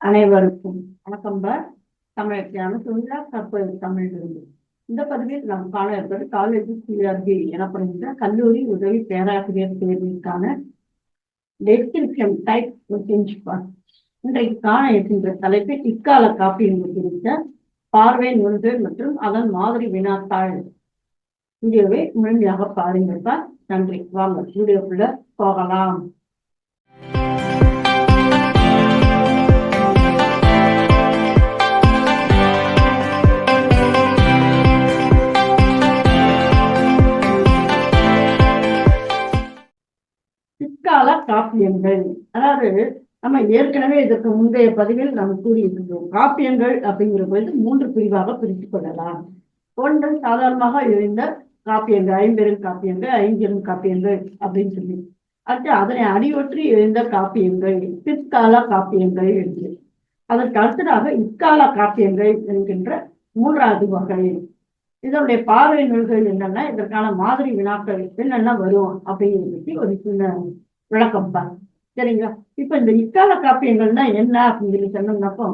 அனைவருக்கும் வணக்கம் பா. தமிழத்தியான தொழிலா தற்போது தமிழிலிருந்து இந்த பதவியில் நாம் காண இருப்பது காலேஜ் சிஆர்பி எனப்படுகின்ற கல்லூரி உதவி பேராசிரியர் தேர்விற்கான டெஸ்கிரிப்ஷன் டைப் இன்றைக்கு காண இருக்கின்ற தலைப்பு இக்கால காப்பீடு குறித்த பார்வை நூல்கள் மற்றும் அதன் மாதிரி வினாத்தாள். வீடியோவை முழுமையாக பாருங்கள் நன்றி. வாங்க வீடியோக்குள்ள போகலாம். பிற்கால காப்பியங்கள். அதாவது நம்ம ஏற்கனவே இதற்கு முந்தைய பதிவில் நாம் கூறியிருந்தோம். காப்பியங்கள் அப்படிங்கிற பொழுது மூன்று பிரிவாக பிரித்து கொள்ளலாம். ஒன்று சாதாரணமாக எழுந்த காப்பியங்கள் ஐம்பெரும் காப்பியங்கள் ஐம்பெரும் காப்பியங்கள் அப்படின்னு சொல்லி. அடுத்து அதனை அடியொற்றி எழுந்த காப்பியங்கள் பிற்கால காப்பியங்கள் என்று. அதற்கு அடுத்ததாக இக்கால காப்பியங்கள் என்கின்ற மூன்றாவது வகை. இதனுடைய பார்வை நூல்கள் என்னன்னா இதற்கான மாதிரி வினாக்கள் என்னென்ன வரும் அப்படிங்கிறத பற்றி ஒரு சின்ன விளக்கம் சரிங்களா? இப்ப இந்த இக்கால காப்பியங்கள்னா என்ன அப்படின்னு சொல்லி சொன்னோம்னாப்போ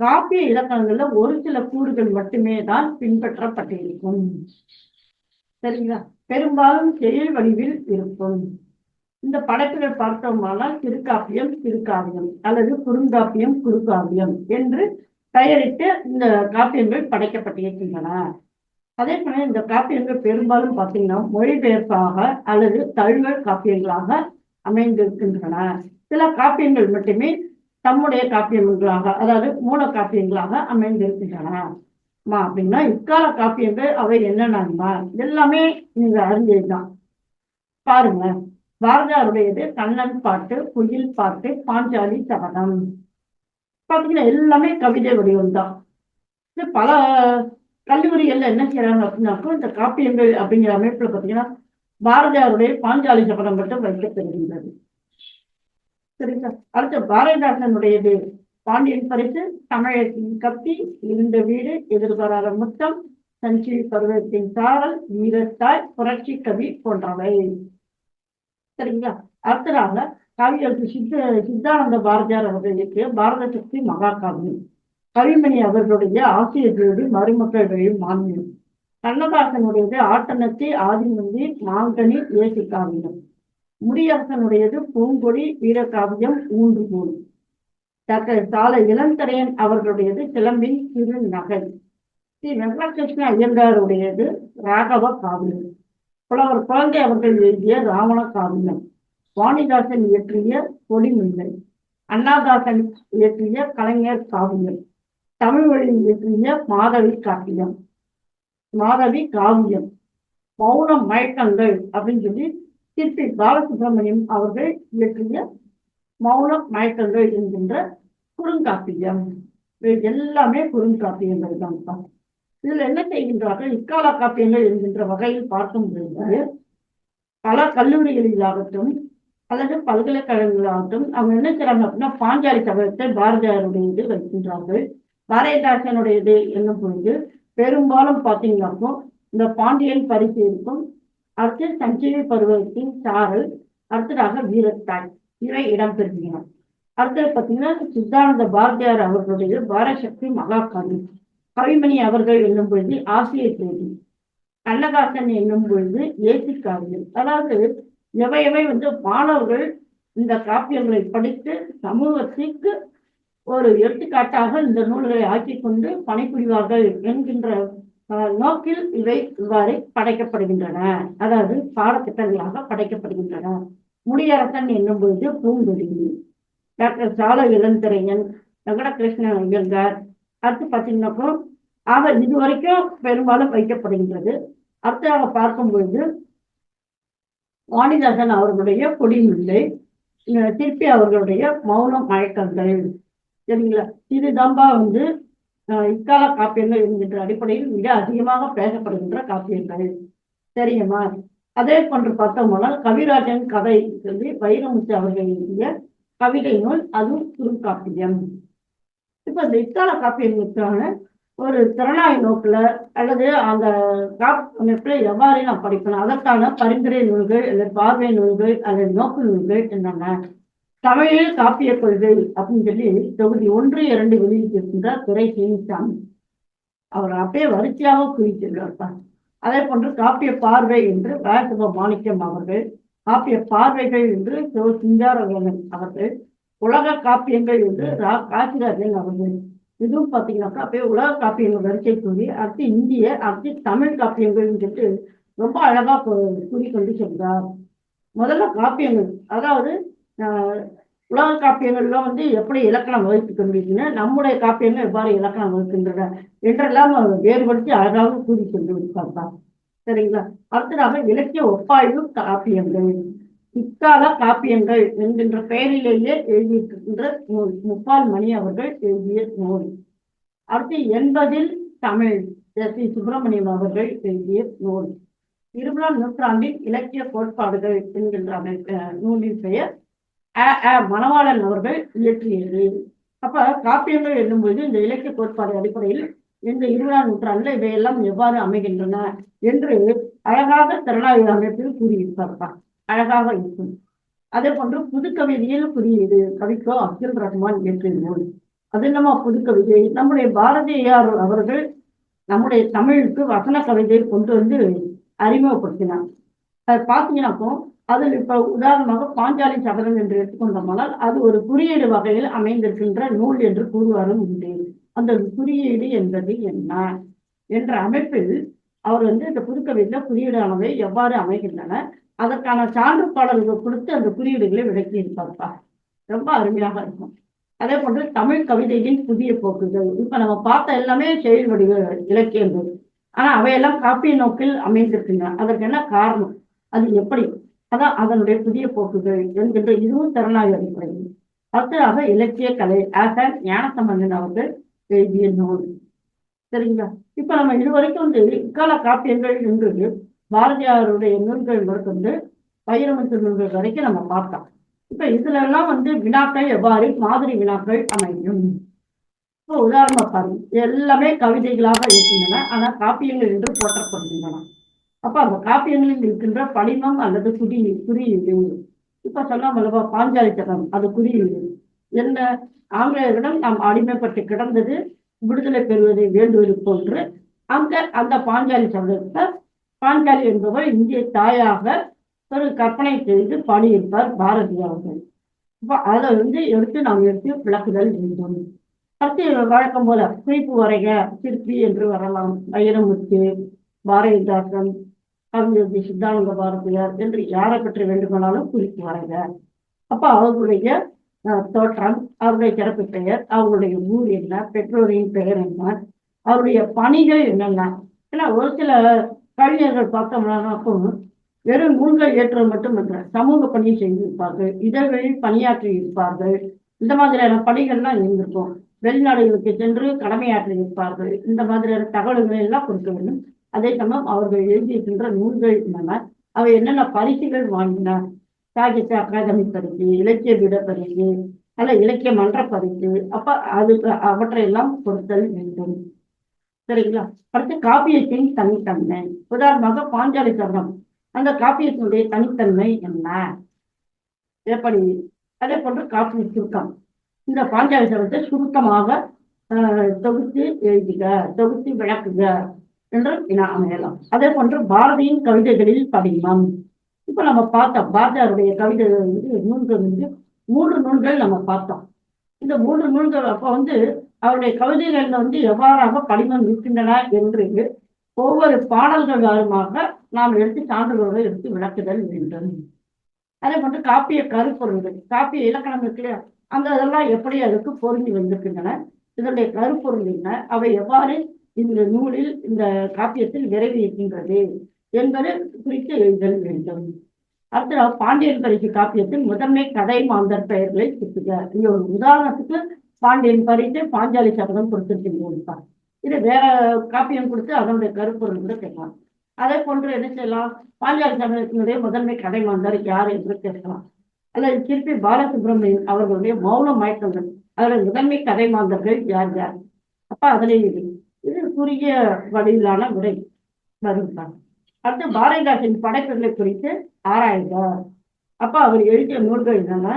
காப்பிய இலக்கணங்கள்ல ஒரு சில கூறுகள் மட்டுமே தான் பின்பற்றப்பட்டிருக்கும். சரிங்களா? பெரும்பாலும் செயல் வடிவில் இருக்கும். இந்த படைப்புகள் பார்த்தோமானால் திருக்காப்பியம் திருக்காவியம் அல்லது குறுங்காப்பியம் குறுக்காவியம் என்று பெயரிட்டு இந்த காப்பியங்கள் படைக்கப்பட்டிருக்கின்றன. அதே போல இந்த காப்பியங்கள் பெரும்பாலும் பார்த்தீங்கன்னா மொழிபெயர்ப்பாக அல்லது தழுவல் காப்பியங்களாக அமைந்திருக்கின்றன. சில காப்பியங்கள் மட்டுமே தம்முடைய காப்பியங்களாக அதாவது மூல காப்பியங்களாக அமைந்திருக்கின்றன. மா அப்படின்னா இக்கால காப்பியங்கள் அவை என்னென்னா எல்லாமே நீங்க அறிஞ்சதுதான் பாருங்க. பாரதியாருடையது கண்ணன் பாட்டு குயில் பாட்டு பாஞ்சாலி சபதம் பார்த்தீங்கன்னா எல்லாமே கவிதை வடிவம் தான் இது பல கல்லூரிகள்ல என்ன செய்யறாங்க அப்படின்னாக்கோ இந்த காப்பியங்கள் அப்படிங்கிற அமைப்புல பார்த்தீங்கன்னா பாரதியாருடைய பாஞ்சாலி சபதம் மட்டும் வைக்கப்படுகின்றது சரிங்களா? அடுத்து பாரதிதாசனுடையது. பாண்டியன் பரிசு தமிழகத்தின் கப்பி இருந்த வீடு எதிர்பாராத முத்தம் சஞ்சீவி பருவத்தின் சாரல் வீரத்தாய் புரட்சி கவி போன்றவை. சரிங்களா? அடுத்ததாக கவிஞருக்கு சித்த சித்தானந்த பாரதியார் அவர்கள் இயற்றிய பாரத சக்தி மகாகாவியம். கவிமணி அவர்களுடைய ஆசிரியர்களோடு மருமக்கள் மாநிலம் கண்ணதாசனுடையது ஆட்டனத்தி ஆதிமந்தி மாங்கனி ஏசி காவியம் முடியரசனுடையது பூங்கொடி வீரகாவியம் ஊன்று கூடு தக்க சால இளந்தரையன் அவர்களுடையது சிலம்பின் சிறு நகை ஸ்ரீ வெங்கடகிருஷ்ண ஐயங்காருடையது ராகவ காவியம். புலவர் குழந்தை அவர்கள் எழுதிய ராவண காவியம். வாணிதாசன் இயற்றிய கொடிமில்லை அண்ணாதாசன் இயற்றிய கலைஞர் காவியம். தமிழ் வழியில் இயற்றிய மாதவி காவியம். மாதவி காவியம். மௌன மயக்கங்கள் அப்படின்னு சொல்லி சிற்பி பாலசுப்ரமணியம் அவர்கள் இயற்றிய மௌன மயக்கங்கள் என்கின்ற குறுங்காப்பியம். இது எல்லாமே குறுங்காப்பியங்கள் தான் இதுல என்ன செய்கின்றார்கள்? இக்கால காப்பியங்கள் என்கின்ற வகையில் பார்க்கும் பொழுது பல கல்லூரிகளிலாகட்டும் அல்லது பல்கலைக்கழகங்களாகட்டும் அவங்க என்ன செய்றாங்க அப்படின்னா பாஞ்சாலி கவனத்தை பாரதியாருடைய இது வைக்கின்றார்கள். பாரதிதாசனுடையது என்னும் பொழுது பெரும்பாலும் பார்த்தீங்கன்னாக்கோ இந்த பாண்டியன் பரிசு இருக்கும் அடுத்து சஞ்சீவி பருவத்தின் சாரல் அடுத்ததாக வீரத்தாய். இவை இடம்பெறுகின்றன. அடுத்தது பார்த்தீங்கன்னா சித்தானந்த பாரதியார் அவர்களுடைய பாரசக்தி மகாகவி கவிமணி அவர்கள் என்னும் பொழுது ஆசிரியர் தேதி கண்ணதாசன் என்னும் பொழுது ஏசி காவியம் அதாவது எவையவை வந்து மாணவர்கள் இந்த காப்பியங்களை படித்து சமூகத்திற்கு ஒரு எடுத்துக்காட்டாக இந்த நூல்களை ஆக்கிக் கொண்டு பணிபுரிவார்கள் என்கின்ற நோக்கில் இவை இவ்வாறு படைக்கப்படுகின்றன. அதாவது பாடத்திட்டங்களாக படைக்கப்படுகின்றன. முடியரசன் என்னும் பொழுது பூங்கொடி டாக்டர் சால இளந்திரையன் வெங்கடகிருஷ்ணன் ஐயங்கார் அடுத்து பார்த்தீங்கன்னாக்கோ ஆக இது வரைக்கும் பெரும்பாலும் வைக்கப்படுகின்றது. அடுத்ததாக பார்க்கும் பொழுது வாணிதாசன் அவர்களுடைய கொடிமில்லை திருப்பி அவர்களுடைய மௌனம் மயக்கங்கள். சரிங்களா? இதுதான்பா வந்து இக்கால காப்பியங்கள் என்கின்ற அடிப்படையில் மிக அதிகமாக பேசப்படுகின்ற காப்பியங்கள். சரிங்கம்மா? அதே போன்று பார்த்தோம்னால் கவிராஜன் கதை சொல்லி வைரமுத்து அவர்கள் எழுதிய கவிதை நூல் அதுவும் குறுங்காப்பியம் இப்ப இந்த இக்கால காப்பியங்களுக்கான ஒரு திறனாய் நோக்குல அல்லது அந்த அமைப்புல எவ்வாறு நான் படிக்கணும்? அதற்கான பரிந்துரை நூல்கள் அல்லது பார்வை நூல்கள் அல்லது நோக்கு நூல்கள் என்னென்ன? தமிழில் காப்பிய கொள்கை அப்படின்னு சொல்லி தொகுதி ஒன்று இரண்டு வெளியிட்டிருக்கின்றார் துறை சேமிசாமி அவர் அப்படியே வரிசையாக குறித்திருக்கிறார் அதே போன்று காப்பிய பார்வை என்று ராஜசபா மாணிக்கம் அவர்கள் காப்பிய பார்வைகள் என்று சிவ சிங்காரவேலன் அவர்கள் உலக காப்பியங்கள் என்று ரா காசிராஜன் அவர்கள். இதுவும் பார்த்தீங்கன்னாக்கா அப்படியே உலக காப்பியங்கள் வரிசை கூறி அடுத்து இந்திய அடுத்து தமிழ் காப்பியங்கள்னு சொல்லிட்டு ரொம்ப அழகா கூறிக்கொண்டு சென்றார். முதல்ல காப்பியங்கள் அதாவது உலக காப்பியங்கள்ல வந்து எப்படி இலக்கணம் வகுத்து கொண்டிருக்கின்றன நம்முடைய காப்பியங்கள் எவ்வாறு இலக்கணம் வகுக்கின்றன என்றெல்லாம் வேறுபடுத்தி அழகாக கூறி கொண்டு இருப்பார் சரிங்களா? அடுத்ததாக இலக்கிய ஒப்பாய்வு காப்பியங்கள். இக்கால காப்பியங்கள் என்கின்ற பெயரிலேயே எழுதியிருக்கின்ற நூல் முப்பால் மணி அவர்கள் எழுதிய நூல். அடுத்து எண்பதில் தமிழ் எஸ் சி சுப்பிரமணியம் அவர்கள் எழுதிய நூல். இருபதாம் நூற்றாண்டின் இலக்கிய கோட்பாடுகள் என்கின்ற அமை- நூலின் பெயர் அ அ மணவாளன் அவர்கள் இயற்றியது. அப்ப காப்பியங்கள் எழுதும்போது இந்த இலக்கிய கோட்பாடு அடிப்படையில் இந்த இருபதாம் நூற்றாண்டுல இவையெல்லாம் எவ்வாறு அமைகின்றன என்று அழகாக திறனாய்வு அமைப்பில் கூறியிருப்பார்தான் அழகாக இருக்கும். அதே போன்று புது கவிதையில் கவிக்கோ அப்துல் ரஹ்மான் இயற்றிய நூல் அது நம்ம புது கவிதை நம்முடைய பாரதியார் அவர்கள் நம்முடைய தமிழுக்கு வசன கவிதையை கொண்டு வந்து அறிமுகப்படுத்தினார். அது பார்த்தீங்கன்னாக்கோ அதில் இப்ப உதாரணமாக பாஞ்சாலி சபதம் என்று எடுத்துக்கொண்டோமானால் அது ஒரு குறியீடு வகையில் அமைந்திருக்கின்ற நூல் என்று கூறுவாரும் உண்டு. அந்த குறியீடு என்பது என்ன? என்ற அமைப்பில் அவர் வந்து இந்த புதுக்கவியில குறியீடானவை எவ்வாறு அமைகின்றன அதற்கான சான்று பாடல்கள் கொடுத்து அந்த குறியீடுகளை விளக்கி இருப்பார்ப்பா ரொம்ப அருமையாக இருக்கும். அதே போன்று தமிழ் கவிதையின் புதிய போக்குகள். இப்ப நம்ம பார்த்த எல்லாமே செயல் வடிவ இலக்கியங்கள். ஆனா அவையெல்லாம் காப்பிய நோக்கில் அமைந்திருக்கின்றன. அதற்கு என்ன காரணம்? அது எப்படி? அதான் அதனுடைய புதிய போக்குகள் என்கின்ற இதுவும் திறனாய்வு அடிப்படையில் அடுத்ததாக இலக்கிய கலை ஆக ஞானசம்பந்தன் அவர்கள் எழுதிய நூல். சரிங்களா? இப்ப நம்ம இதுவரைக்கும் வந்து இக்கால காப்பியங்கள் என்று பாரதியாருடைய நூல்கள் முதற்கொண்டு வைரமுத்து நூல்கள் வரைக்கும் நம்ம பார்த்தோம் இப்ப இதுல எல்லாம் வந்து வினாக்கள் எவ்வாறு மாதிரி வினாக்கள் அமையும்? இப்போ உதாரணமா பாருங்க. எல்லாமே கவிதைகளாக இருக்கின்றன ஆனா காப்பியங்கள் என்று போற்றப்படுகின்றன. அப்ப அந்த காப்பியங்களில் இருக்கின்ற படிமம் அல்லது குடி குறியீடு இப்ப சொல்லாமல்லவா பாஞ்சாலி சகம் அது குறியீடு என்ன ஆங்கிலேயரிடம் நாம் அடிமைப்பட்டு கிடந்தது விடுதலை பெறுவதை வேண்டுவது போன்று அங்க அந்த பாஞ்சாலி சபதத்தை பாஞ்சாலி என்பவர் இந்திய தாயாக ஒரு கற்பனை செய்து பாடியிருப்பார் பாரதி அவர்கள் அதை வந்து எடுத்து நாம் எடுத்து விளக்குதல் வேண்டும். அடுத்து வழக்கம் போல குறிப்பு வரைக சிற்பி என்று வரலாம். வைரமுத்து பாரதிதாசன் கவிஞர் சித்தானந்த பாரதியார் என்று யாரை பற்றி வேண்டுமானாலும் குறிப்பாருங்க அப்ப அவர்களுடைய அஹ், தோற்றம் அவருடைய சிறப்பு பெயர் அவருடைய ஊர் என்ன பெற்றோரின் பெயர் என்ன அவருடைய பணிகள் என்னென்ன? ஏன்னா ஒரு சில கவிஞர்கள் பார்த்தோம்னாக்கும் வெறும் நூல்கள் மட்டும் மட்டுமல்ல சமூக பணி செய்திருப்பார்கள் இதழ்களில் பணியாற்றி இருப்பார்கள் இந்த மாதிரியான பணிகள்லாம் இருந்திருக்கும். வெளிநாடுகளுக்கு சென்று கடமையாற்றி இருப்பார்கள் இந்த மாதிரியான தகவல்களை எல்லாம் கொடுக்க வேண்டும். அதே சமயம் அவர்கள் எழுதியிருக்கின்ற நூல்கள் என்னென்ன அவர் என்னென்ன பரிசுகள் வாங்கின? சாகித்ய அகாதமி பரிசு இலக்கிய விட பரிசு அல்ல இலக்கிய மன்ற பரிசு அப்ப அது அவற்றையெல்லாம் கொடுத்தல் வேண்டும். சரிங்களா? அடுத்து காப்பியத்தின் தனித்தன்மை. உதாரணமாக பாஞ்சாலி சபதம் அந்த காப்பியத்தினுடைய தனித்தன்மை என்ன? எப்படி? அதே போன்று காப்பிய சுருக்கம். இந்த பாஞ்சாலி சரணத்தை சுருக்கமாக ஆஹ், தொகுத்து எழுதுக தொகுத்து விளக்குக. என்று வினா அமையலாம் அதே போன்று பாரதியின் கவிதைகளில் படிமம் இப்ப நம்ம பார்த்தோம் பாரதியாருடைய கவிதைகள் வந்து நூல்கள் வந்து மூன்று நூல்கள் நம்ம பார்த்தோம். இந்த மூன்று நூல்கள் அப்போ வந்து அவருடைய கவிதைகள்ல வந்து எவ்வாறாக படிமம் இருக்கின்றன என்று ஒவ்வொரு பாடல்கள் நாம் எடுத்து சான்றுகளோடு எடுத்து விளக்குதல் வேண்டும். அதே போன்று காப்பிய கருப்பொருள்கள் காப்பிய இலக்கணம் இருக்கு இல்லையா? அந்த இதெல்லாம் எப்படி அதுக்கு பொருந்தி வந்திருக்கின்றன? இதனுடைய கருப்பொருள் என்ன? அவை எவ்வாறு இந்த நூலில் இந்த காப்பியத்தில் விரைவு இருக்கின்றது என்பது குறித்து எழுதல் வேண்டும். அடுத்த பாண்டியன் பரிசு காப்பியத்தில் முதன்மை கதை மாந்தர் பெயர்களை சுட்டுக இங்க ஒரு உதாரணத்துக்கு பாண்டியன் பரிசு பாஞ்சாலி சபதம் கொடுத்திருக்கின்றோம். இது வேற காப்பியம் கொடுத்து அதனுடைய கருப்பொருள் கூட கேட்கலாம். அதே போன்று என்ன செய்யலாம்? பாஞ்சாலி சபதத்தினுடைய முதன்மை கதை மாந்தர் யார் என்று கேட்கலாம். அல்லது திருப்பி பாலசுப்ரமணியன் அவர்களுடைய மௌன மயக்கங்கள் அதோட முதன்மை கதை மாந்தர்கள் யார் யார்? அப்ப அதிலே இது குறுகிய வடிவிலான விடை வருகிறார் அடுத்து பாரதிதாசன் படைப்புகளை குறித்து ஆராய்ந்தார். அப்ப அவர் எழுதிய நூல்கள் என்னென்ன?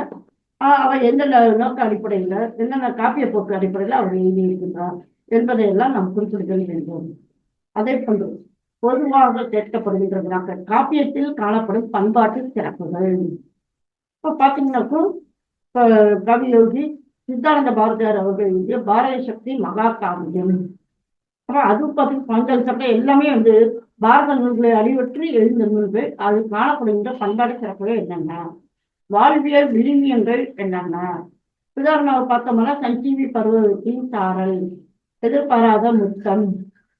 அவர் எந்தெந்த நோக்க அடிப்படையில என்னென்ன காப்பிய போக்கு அடிப்படையில அவர் எழுதியிருக்கின்றார் என்பதையெல்லாம் நாம் குறிப்பிடுதல் வேண்டும். அதே போன்று பொதுவாக கேட்கப்படுகின்ற வினாக்கள் காப்பியத்தில் காணப்படும் பண்பாட்டு சிறப்புகள். இப்போ பார்த்தீங்கன்னாக்கும் கவி யோகி சித்தானந்த பாரதியார் அவர்கள் எழுதிய பாரத சக்தி மகாகாவியம். அப்புறம் அது பார்த்து பந்தல் சட்டம் எல்லாமே வந்து பாரத நூல்களை அடிவற்றி எழுந்த நூல்கள். அது காணப்படுகின்ற பண்பாடு சிறப்புகள் என்னென்ன? வாழ்வியல் விழுமியங்கள் என்னென்ன? உதாரணம் பார்த்தோம்னா சஞ்சீவி பருவத்தின் சாரல் எதிர்பாராத முத்தம்.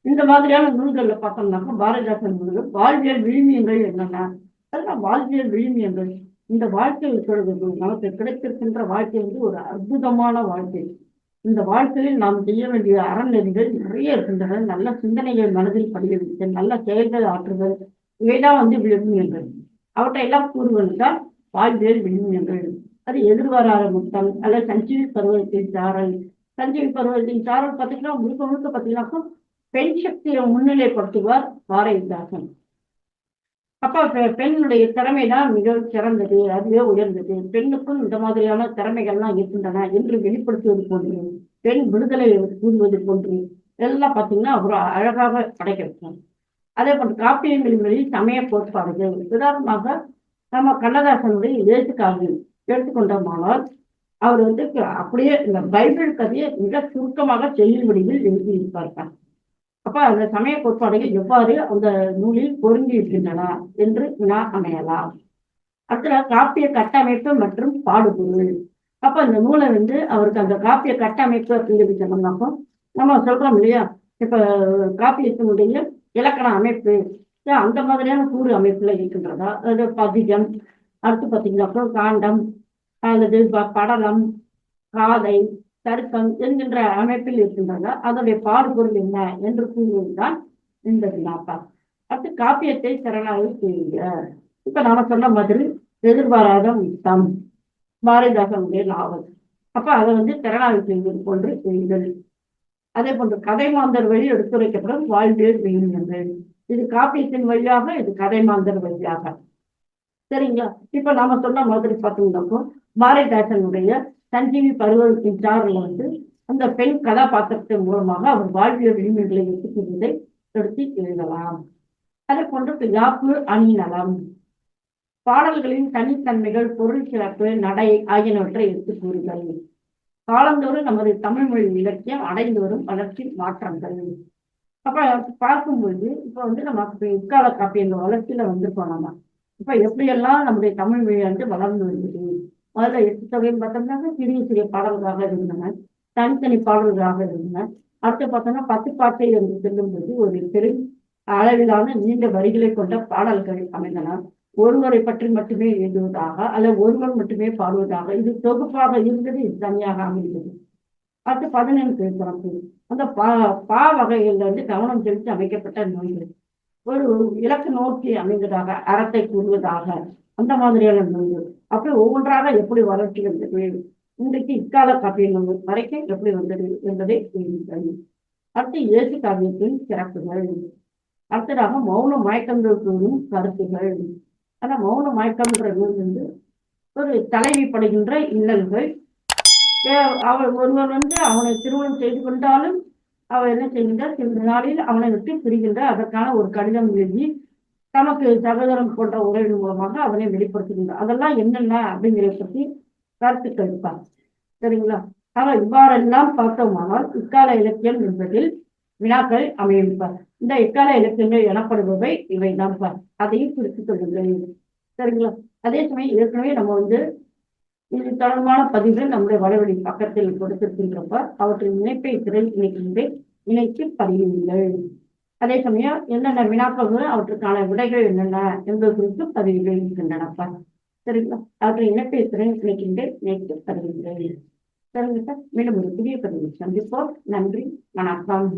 இந்த மாதிரியான நூல்கள்ல பார்த்தோம்னாக்கா பாரதிதாசன் நூல்கள். வாழ்வியல் விழுமியங்கள் என்னென்ன? அதெல்லாம் வாழ்வியல் விழுமியங்கள். இந்த வாழ்க்கை சொல்வது நமக்கு கிடைத்திருக்கின்ற வாழ்க்கை வந்து ஒரு அற்புதமான வாழ்க்கை. இந்த வாழ்க்கையில் நாம் செய்ய வேண்டிய அறநெறிகள் நிறைய இருக்கின்றன. நல்ல சிந்தனைகள் மனதில் பதிய வைத்தல் நல்ல செயல்கள் ஆற்றுதல் இவைதான் வந்து விழுமியங்கள். அவற்றை எல்லாம் கூறுவதுதான் வாழ்வியல் விழுமியங்கள். அது எதிர்வராத முத்தம் அல்லது சஞ்சீவி பருவத்தின் சாரல். சஞ்சீவி பருவத்தின் சாரல் பார்த்தீங்கன்னா முழுக்க முழுக்க பார்த்தீங்கன்னாக்கும் பெண் சக்தியை முன்னிலைப்படுத்துவார் பாரதிதாசன் அப்ப பெ- பெண்ணுடைய திறமை தான் மிக சிறந்தது அதுவே உயர்ந்தது. பெண்ணுக்கும் இந்த மாதிரியான திறமைகள்லாம் இருக்கின்றன என்று வெளிப்படுத்துவது போன்று பெண் விடுதலை கூறுவது போன்று எல்லாம் பார்த்தீங்கன்னா ஒரு அழகாக படைக்கிறார் அதே போன்று காப்பியங்களின் சமய கோட்பாடுகள். உதாரணமாக நம்ம கண்ணதாசனுடைய இயேசு காவியம் எடுத்துக்கொண்டோமானால் அவர் வந்து அப்படியே இந்த பைபிள் கதையை மிக சுருக்கமாக செயல் வடிவில் எழுதியிருப்பார்கள் அப்ப அந்த சமய கோட்பாடுகள் எவ்வாறு அந்த நூலில் பொருந்தி இருக்கின்றன என்று வினா அமையலாம். அடுத்த காப்பிய கட்டமைப்பு மற்றும் பாடுபொருள். அப்ப அந்த நூலை வந்து அவருக்கு அந்த காப்பிய கட்டமைப்பு அப்படிங்கிறது சொன்னோம்னாக்கா நம்ம சொல்றோம் இல்லையா? இப்ப காப்பியத்தினுடைய இலக்கண அமைப்பு அந்த மாதிரியான கூறு அமைப்புல இருக்கின்றதா? அது பதிகம் அடுத்து பார்த்தீங்கன்னாக்கா காண்டம் அல்லது ப- படலம் காதை தர்க்கம் என்கின்ற அமைப்பில் இருக்கின்றன அதனுடைய பாடுபொருள் என்ன என்று கூறுவதுதான் இந்த வினாப்பா. அடுத்து காப்பியத்தை திறனாக செய்யுங்க இப்ப நாம சொன்ன மாதிரி எதிர்பாராத முத்தம் பாரதிதாசனுடைய நாவல் அப்ப அதை வந்து திறனாய்வு செய்வது போன்று செய்யுங்கள் அதே போன்று கதை மாந்தர் வழி எடுத்துரைக்கப்படும் வாழ்வியல் விழுமியங்கள் இது காப்பியத்தின் வழியாக இது கதை மாந்தர் வழியாக. சரிங்களா? இப்ப நாம சொன்ன மாதிரி பார்த்தீங்கன்னாக்கோ பாரதிதாசனுடைய சஞ்சீவி பருவத்தின் சாரில் வந்து அந்த பெண் கதாபாத்திரத்தின் மூலமாக அவர் வாழ்வியல் விளிம்புகளை எடுத்துக்கொள்வதை எடுத்து எழுதலாம். அதை போன்று யாப்பு அணிநலம் பாடல்களின் தனித்தன்மைகள் பொருள் சிறப்பு நடை ஆகியனவற்றை எடுத்து கூறுதல் காலந்தோறும் நமது தமிழ் மொழி இலக்கியம் அடைந்து வரும் வளர்ச்சி மாற்றங்கள். அப்ப பார்க்கும்போது இப்ப வந்து நமக்கு இக்கால காப்பியங்கள் வளர்ச்சியில வந்து நம்ம இப்ப எப்படியெல்லாம் நம்முடைய தமிழ் மொழி வந்து வளர்ந்து வருகிறது? முதல்ல எட்டு தொகைன்னு பார்த்தோம்னாக்க சிறிய சிறிய பாடல்களாக இருந்தன. தனித்தனி பாடல்களாக இருந்தன. அடுத்து பார்த்தோம்னா பத்து பாட்டை என்று சொல்லும்போது ஒரு பெரும் அளவிலான நீண்ட வரிகளை கொண்ட பாடல்கள் அமைந்தன. ஒருவரை பற்றி மட்டுமே எழுதுவதாக அல்ல ஒருவர் மட்டுமே பாடுவதாக இது தொகுப்பாக இருந்தது இது தனியாக அமைந்தது. அடுத்து பதினெண்டு பிறப்பு அந்த பா பா வகைகள்ல வந்து கவனம் செலுத்தி அமைக்கப்பட்ட நோய்கள் ஒரு இலக்கு நோக்கி அமைந்ததாக அறத்தை கூறுவதாக அந்த மாதிரியான நோய்கள் அப்படி ஒவ்வொன்றாக எப்படி வளர்ச்சி வந்தது இன்றைக்கு இக்கால காப்பியங்கள் வரைக்கும் எப்படி வந்தது என்பதை தெரிவித்தல் அடுத்து இயேசு காவியத்தின் சிறப்புகள். அடுத்ததாக மௌன மயக்கங்கள் கருத்துகள். ஆனா மௌன மயக்கம்ன்றது வந்து ஒரு தலைவிப்படுகின்ற இன்னல்கள். அவள் ஒருவர் வந்து அவனை திருமணம் செய்து கொண்டாலும் அவள் என்ன செய்கின்றார்? சில நாளில் அவனை விட்டு பிரிகின்ற அதற்கான ஒரு கடிதம் எழுதி தமக்கு சகோதரம் போன்ற உறவின் மூலமாக அவனை வெளிப்படுத்துகின்றார் அதெல்லாம் என்னென்ன அப்படிங்கிறத பற்றி கருத்துக்கள் இருப்பாங்க சரிங்களா? ஆக இவ்வாறெல்லாம் பார்த்தோமானால் இக்கால இலக்கியம் என்பதில் வினாக்கள் அமையிருப்பார் இந்த இக்கால இலக்கியங்கள் எனப்படுபவை இவைதான் பார். அதையும் குறித்துக் கொள்ளுங்கள். சரிங்களா? அதே சமயம் ஏற்கனவே நம்ம வந்து இது தொடர்பான பதிவுகள் நம்முடைய வடவழி பக்கத்தில் கொடுத்திருக்கின்றப்ப அவற்றின் இணைப்பை திரை இணைக்கின்ற இணைத்து பதிவுங்கள் அதே சமயம் என்னென்ன வினாக்கள் அவற்றுக்கான விடைகள் என்னென்ன என்பது குறித்து பதிவு இருக்கின்றனப்பா சரிங்களா? அவற்றின் இணைப்பை திறன் இணைக்கின்ற நேற்று பதிவுங்கள் சரிங்க சார். மீண்டும் ஒரு புதிய பதிவு சந்திப்போம். நன்றி. வணக்கம்.